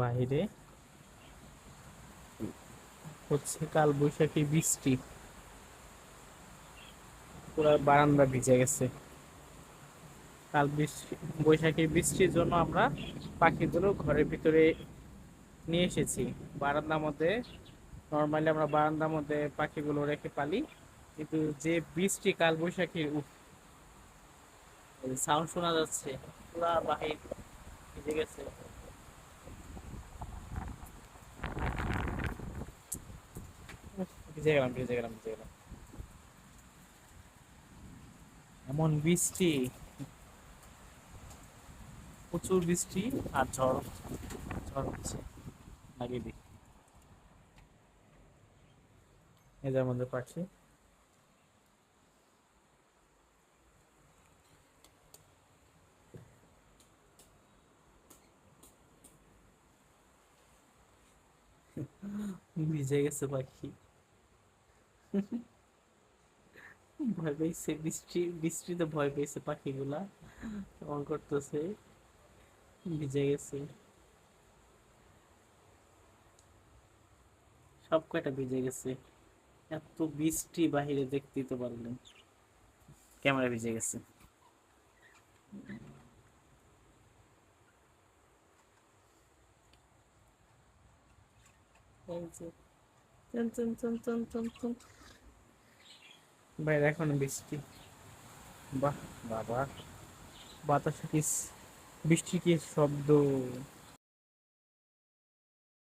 বাইরে। হচ্ছে কাল বৈশাখী বৃষ্টি। পুরো বারান্দা ভিজে গেছে। কাল বৃষ্টি, বৈশাখী বৃষ্টির জন্য আমরা পাখিগুলো ঘরের ভিতরে নিয়ে এসেছি। বারান্দার মধ্যে নর্মালি আমরা বারান্দার মধ্যে পাখিগুলো রেখে পালি, কিন্তু যে বৃষ্টি কাল বৈশাখীর সাউন্ড শোনা যাচ্ছে, পুরা বাহির ভিজে গেছে। ভিজে গেলাম ভিজে গেলাম ভিজে গেলাম। এমন বৃষ্টি, প্রচুর বৃষ্টি আর ঝড় ঝড় হচ্ছে, লাগিয়ে দিই। এদের ভিজে গেছে পাখি। ভয় পেয়েছে, বৃষ্টি, বৃষ্টিতে ভয় পেয়েছে পাখিগুলা। কেমন করতেছে, ভিজে গেছে। সব কয়টা ভিজে গেছে? এত বৃষ্টি বাহিরে দেখতেই তো পারলেন ক্যামেরা ভিজে গেছে। এই যে বাইরে এখন বৃষ্টি। বাহ বাবা। বাতাসে কি বৃষ্টি কি শব্দ?